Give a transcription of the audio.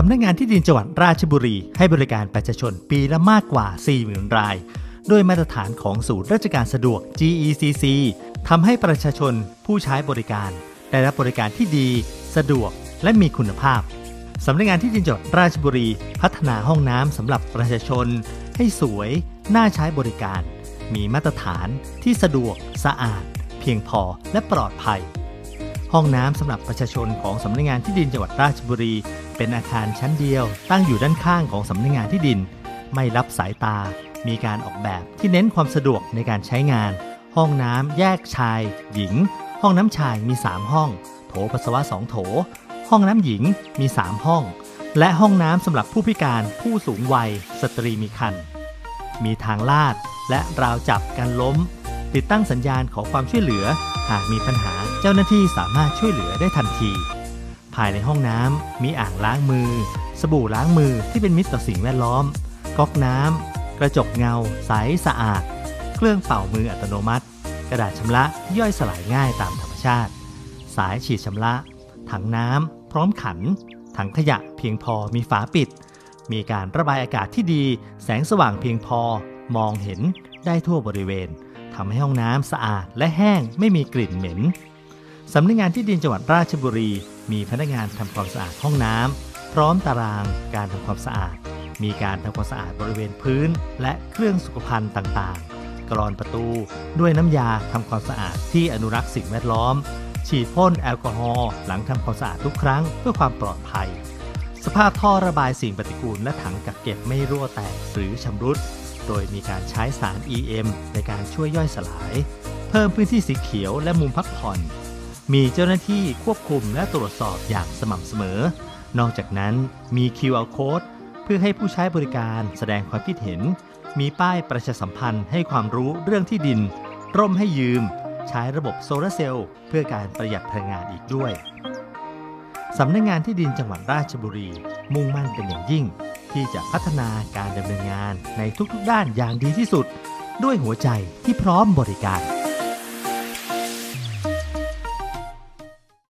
สำนักงานที่ดินจังหวัดราชบุรี ให้บริการประชาชนปีละมากกว่า40,000ราย ด้วยมาตรฐานของศูนย์ราชการสะดวก GECC ทำให้ประชาชนผู้ใช้บริการ ได้รับบริการที่ดี สะดวก และมีคุณภาพ สำนักงานที่ดินจังหวัดราชบุรี พัฒนาห้องน้ำสำหรับประชาชน ให้สวย น่าใช้บริการ มีมาตรฐานที่สะดวก สะอาด เพียงพอและปลอดภัย ห้องน้ำสำหรับประชาชนของสำนักงานที่ดินจังหวัดราชบุรี เป็นอาคารชั้นเดียว ตั้งอยู่ด้านข้างของสำนักงานที่ดิน ไม่รับสายตา มีการออกแบบที่เน้นความสะดวกในการใช้งาน ห้องน้ำแยกชาย หญิง ห้องน้ำชายมี 3 ห้อง โถปัสสาวะ2โถ ห้องน้ำหญิงมี 3 ห้อง และห้องน้ำสำหรับผู้พิการผู้สูงวัย สตรีมีครรภ์มีทางลาดและราวจับกันล้ม ติดตั้งสัญญาณขอความช่วยเหลือ หากมีปัญหา เจ้าหน้าที่สามารถช่วยเหลือได้ทันที ภายในห้องน้ำมีอ่างล้างมือ สบู่ล้างมือที่เป็นมิตรต่อสิ่งแวดล้อม ก๊อกน้ำกระจกเงา ใสสะอาด เครื่องเป่ามืออัตโนมัติ กระดาษชำระย่อยสลายง่ายตามธรรมชาติ สายฉีดชำระ ถังน้ำพร้อมขัน ถังขยะเพียงพอมีฝาปิด มีการระบายอากาศที่ดี แสงสว่างเพียงพอ มองเห็นได้ทั่วบริเวณทำให้ห้องน้ำสะอาดและแห้งไม่มีกลิ่นเหม็น สำนักงานที่ดินจังหวัดราชบุรี มีพนักงานทำความสะอาดห้องน้ำพร้อมตารางการทำความสะอาด มีการทำความสะอาดบริเวณพื้น และเครื่องสุขภัณฑ์ต่างๆ กรอนประตูด้วยน้ำยาทำความสะอาดที่อนุรักษ์สิ่งแวดล้อม ฉีดพ่นแอลกอฮอล์หลังทำความสะอาดทุกครั้งเพื่อความปลอดภัย สภาพท่อระบายสิ่งปฏิกูลและถังกักเก็บไม่รั่วแตกหรือชำรุด โดยมีการใช้สาร EM ในการช่วยย่อยสลาย เพิ่มพื้นที่สีเขียวและมุมพักผ่อน มีเจ้าหน้าที่ควบคุมและตรวจสอบอย่างสม่ำเสมอ นอกจากนั้นมี QR code เพื่อให้ผู้ใช้บริการแสดงความคิดเห็น มีป้ายประชาสัมพันธ์ให้ความรู้เรื่องที่ดิน ร่มให้ยืม ใช้ระบบโซลาร์เซลล์เพื่อการประหยัดพลังงานอีกด้วย สำนักงงานที่ดินจังหวัดราชบุรี มุ่งมั่นเป็นอย่างยิ่ง ที่จะพัฒนาการดำเนินงานในทุกๆ ด้านอย่างดีที่สุด ด้วยหัวใจที่พร้อมบริการ